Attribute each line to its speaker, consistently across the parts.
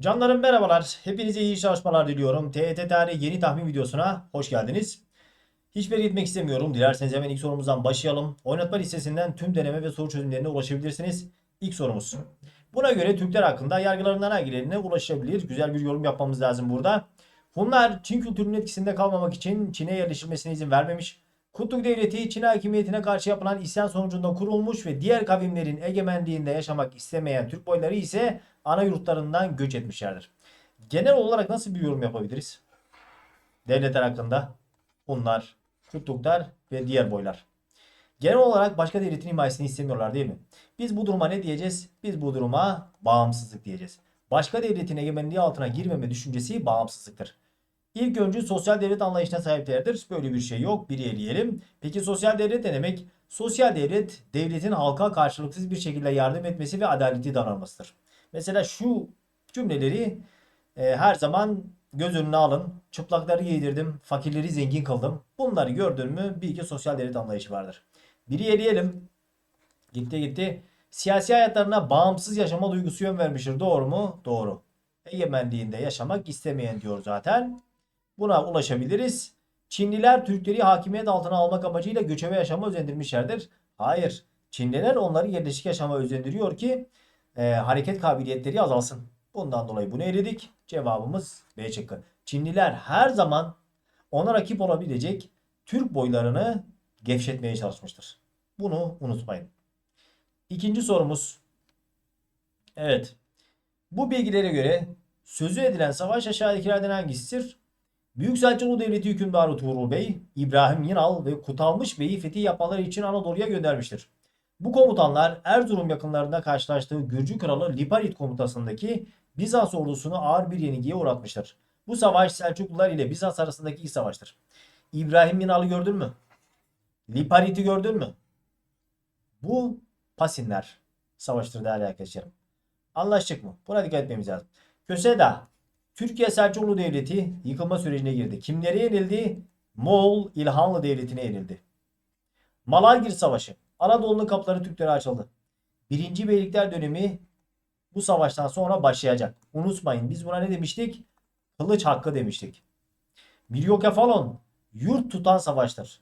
Speaker 1: Canlarım merhabalar. Hepinize iyi çalışmalar diliyorum. TET Tarih yeni tahmin videosuna hoş geldiniz. Hiçbir gitmek istemiyorum. Dilerseniz hemen ilk sorumuzdan başlayalım. Oynatma listesinden tüm deneme ve soru çözümlerine ulaşabilirsiniz. İlk sorumuz. Buna göre Türkler hakkında yargılarından hangilerine ulaşabilir? Güzel bir yorum yapmamız lazım burada. Hunlar Çin kültürünün etkisinde kalmamak için Çin'e yerleşilmesine izin vermemiş. Kutluk Devleti Çin hakimiyetine karşı yapılan isyan sonucunda kurulmuş ve diğer kavimlerin egemenliğinde yaşamak istemeyen Türk boyları ise ana yurtlarından göç etmişlerdir. Genel olarak nasıl bir yorum yapabiliriz? Devletler hakkında Hunlar, Kutluklar ve diğer boylar. Genel olarak başka devletin himayesini istemiyorlar değil mi? Biz bu duruma ne diyeceğiz? Biz bu duruma bağımsızlık diyeceğiz. Başka devletin egemenliği altına girmeme düşüncesi bağımsızlıktır. İlk öncü sosyal devlet anlayışına sahiplerdir. Böyle bir şey yok. Bir eleyelim. Peki sosyal devlet ne demek? Sosyal devlet devletin halka karşılıksız bir şekilde yardım etmesi ve adaletli davranmasıdır. Mesela şu cümleleri e, her zaman göz önüne alın. Çıplakları giydirdim, fakirleri zengin kıldım. Bunları gördün mü bir iki sosyal devlet anlayışı vardır. Biri eleyelim. Gitti gitti. Siyasi hayatlarına bağımsız yaşama duygusu yön vermiştir. Doğru mu? Doğru. Egemenliğinde yaşamak istemeyen diyor zaten. Buna ulaşabiliriz. Çinliler Türkleri hakimiyet altına almak amacıyla göçebe yaşama özendirmişlerdir. Hayır. Çinliler onları yerleşik yaşama özendiriyor ki e, hareket kabiliyetleri azalsın. Bundan dolayı bunu eledik. Cevabımız B şıkkı. Çinliler her zaman ona rakip olabilecek Türk boylarını gevşetmeye çalışmıştır. Bunu unutmayın. İkinci sorumuz. Evet. Bu bilgilere göre sözü edilen savaş aşağıdakilerden hangisidir? Büyük Selçuklu Devleti hükümdarı Tuğrul Bey, İbrahim Yinal ve Kutalmış Bey'i fetih yapmaları için Anadolu'ya göndermiştir. Bu komutanlar Erzurum yakınlarında karşılaştığı Gürcü kralı Liparit komutasındaki Bizans ordusunu ağır bir yenilgiye uğratmıştır. Bu savaş Selçuklular ile Bizans arasındaki ilk savaştır. İbrahim Yinal'ı gördün mü? Liparit'i gördün mü? Bu Pasinler savaştır değerli arkadaşlarım. Anlaştık mı? Buna dikkat etmemiz lazım. Köseda Türkiye Selçuklu Devleti yıkılma sürecine girdi. Kimlere yenildi? Moğol İlhanlı Devleti'ne yenildi. Malagir Savaşı. Anadolu'nun kapıları Türklere açıldı. Birinci Beylikler dönemi bu savaştan sonra başlayacak. Unutmayın biz buna ne demiştik? Kılıç hakkı demiştik. Miryokefalon yurt tutan savaştır.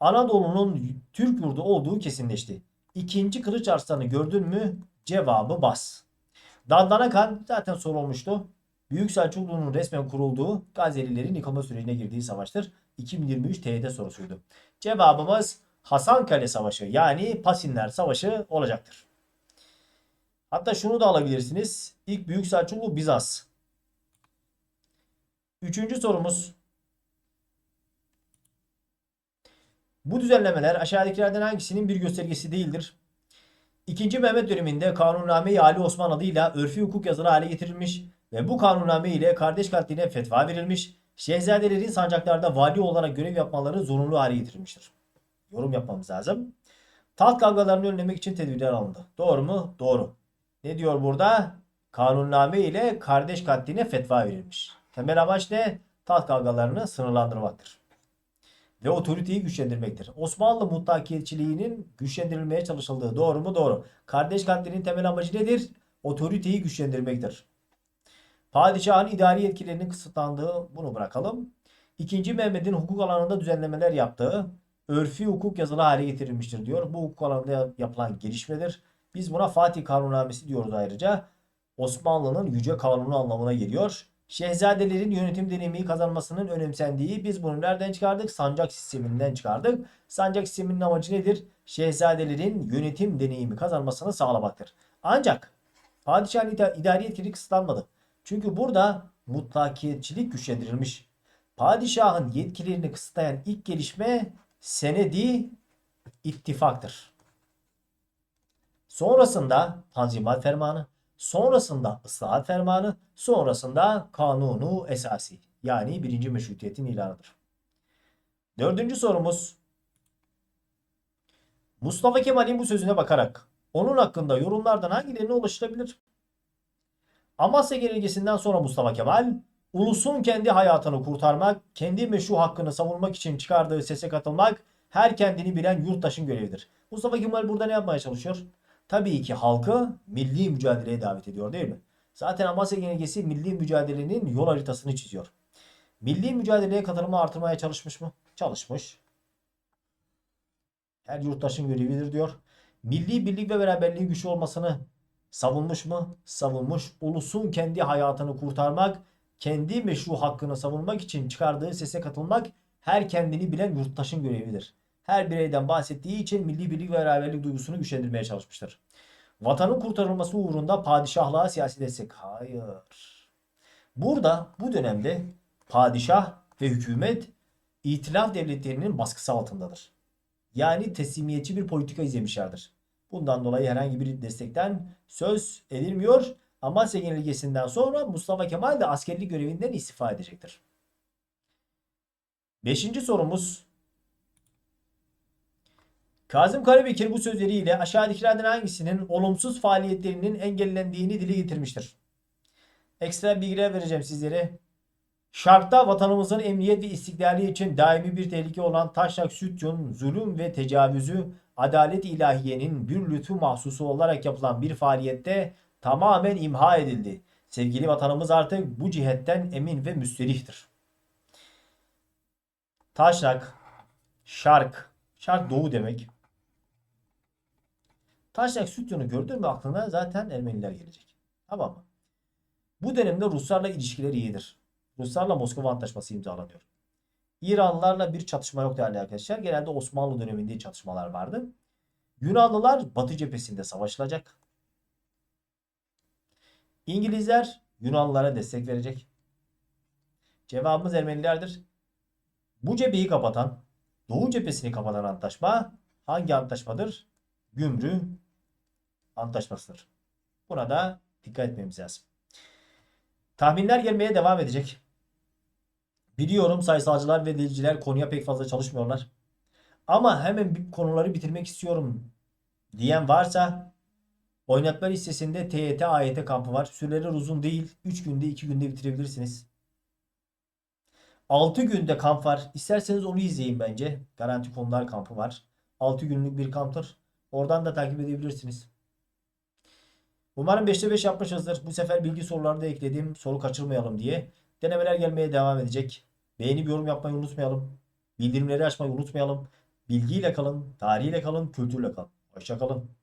Speaker 1: Anadolu'nun Türk yurdu olduğu kesinleşti. İkinci Kılıç Arslan'ı gördün mü? Cevabı bas. Dandanakan zaten sorulmuştu. Büyük Selçuklu'nun resmen kurulduğu Gazelilerin yıkılma sürecine girdiği savaştır. 2023 TYT sorusuydu. Cevabımız Hasankale Savaşı yani Pasinler Savaşı olacaktır. Hatta şunu da alabilirsiniz. İlk Büyük Selçuklu Bizans. Üçüncü sorumuz. Bu düzenlemeler aşağıdakilerden hangisinin bir göstergesi değildir? İkinci Mehmet döneminde Kanunname-i Ali Osman adıyla örfi hukuk yazılı hale getirilmiş ve bu kanunname ile kardeş katline fetva verilmiş, şehzadelerin sancaklarda vali olarak görev yapmaları zorunlu hale getirilmiştir. Yorum yapmamız lazım. Taht kavgalarını önlemek için tedbirler alındı. Doğru mu? Doğru. Ne diyor burada? Kanunname ile kardeş katline fetva verilmiş. Temel amaç ne? Taht kavgalarını sınırlandırmaktır. Ve otoriteyi güçlendirmektir. Osmanlı mutlakiyetçiliğinin güçlendirilmeye çalışıldığı doğru mu? Doğru. Kardeş katlinin temel amacı nedir? Otoriteyi güçlendirmektir. Padişahın idari yetkilerinin kısıtlandığı bunu bırakalım. İkinci Mehmet'in hukuk alanında düzenlemeler yaptığı örfi hukuk yazılı hale getirilmiştir diyor. Bu hukuk alanında yapılan gelişmedir. Biz buna Fatih Kanunnamesi diyoruz ayrıca. Osmanlı'nın yüce kanunu anlamına geliyor. Şehzadelerin yönetim deneyimi kazanmasının önemsendiği biz bunu nereden çıkardık? Sancak sisteminden çıkardık. Sancak sisteminin amacı nedir? Şehzadelerin yönetim deneyimi kazanmasını sağlamaktır. Ancak padişahın idari yetkili kısıtlanmadı. Çünkü burada mutlakiyetçilik güçlendirilmiş. Padişahın yetkilerini kısıtlayan ilk gelişme senedi ittifaktır. Sonrasında Tanzimat Fermanı, sonrasında Islahat Fermanı, sonrasında Kanunu Esasi yani birinci meşrutiyetin ilanıdır. Dördüncü sorumuz Mustafa Kemal'in bu sözüne bakarak onun hakkında yorumlardan hangilerine ulaşılabilir? Amasya Genelgesi'nden sonra Mustafa Kemal, ulusun kendi hayatını kurtarmak, kendi meşru hakkını savunmak için çıkardığı sese katılmak her kendini bilen yurttaşın görevidir. Mustafa Kemal burada ne yapmaya çalışıyor? Tabii ki halkı milli mücadeleye davet ediyor değil mi? Zaten Amasya Genelgesi milli mücadelenin yol haritasını çiziyor. Milli mücadeleye katılımı artırmaya çalışmış mı? Çalışmış. Her yurttaşın görevidir diyor. Milli birlik ve beraberliğin güçlü olmasını savunmuş mu? Savunmuş. Ulusun kendi hayatını kurtarmak, kendi meşru hakkını savunmak için çıkardığı sese katılmak her kendini bilen yurttaşın görevidir. Her bireyden bahsettiği için milli birlik ve beraberlik duygusunu güçlendirmeye çalışmıştır. Vatanın kurtarılması uğrunda padişahlığa siyasi destek. Hayır. Burada bu dönemde padişah ve hükümet itilaf devletlerinin baskısı altındadır. Yani teslimiyetçi bir politika izlemişlerdir. Bundan dolayı herhangi bir destekten söz edilmiyor. Amasya Genelgesi'nden sonra Mustafa Kemal de askerlik görevinden istifa edecektir. Beşinci sorumuz. Kazım Karabekir bu sözleriyle aşağıdakilerden hangisinin olumsuz faaliyetlerinin engellendiğini dile getirmiştir? Ekstra bilgiler vereceğim sizlere. Şarkta vatanımızın emniyet ve istiklali için daimi bir tehlike olan Taşnak Sütçün zulüm ve tecavüzü adalet ilahiyenin bir lütfu mahsusu olarak yapılan bir faaliyette tamamen imha edildi. Sevgili vatanımız artık bu cihetten emin ve müsterihtir. Taşnak, şark, şark doğu demek. Taşnak Sütyon'u gördün mü aklına zaten Ermeniler gelecek. Tamam mı? Bu dönemde Ruslarla ilişkileri iyidir. Ruslarla Moskova Antlaşması imzalanıyor. İranlılarla bir çatışma yok değerli arkadaşlar. Genelde Osmanlı döneminde çatışmalar vardı. Yunanlılar Batı cephesinde savaşılacak. İngilizler Yunanlılara destek verecek. Cevabımız Ermenilerdir. Bu cepheyi kapatan, Doğu cephesini kapatan antlaşma hangi antlaşmadır? Gümrü antlaşmasıdır. Buna da dikkat etmemiz lazım. Tahminler gelmeye devam edecek. Biliyorum sayısalcılar ve dilciler konuya pek fazla çalışmıyorlar. Ama hemen konuları bitirmek istiyorum diyen varsa oynatma listesinde TYT AYT kampı var. Süreleri uzun değil. 3 günde 2 günde bitirebilirsiniz. 6 günde kamp var. İsterseniz onu izleyin bence. Garanti konular kampı var. 6 günlük bir kamptır. Oradan da takip edebilirsiniz. Umarım 5'te 5 yapmışızdır. Bu sefer bilgi soruları da ekledim. Soru kaçırmayalım diye. Denemeler gelmeye devam edecek. Beğenip yorum yapmayı unutmayalım. Bildirimleri açmayı unutmayalım. Bilgiyle kalın, tarihiyle kalın, kültürle kalın. Hoşçakalın.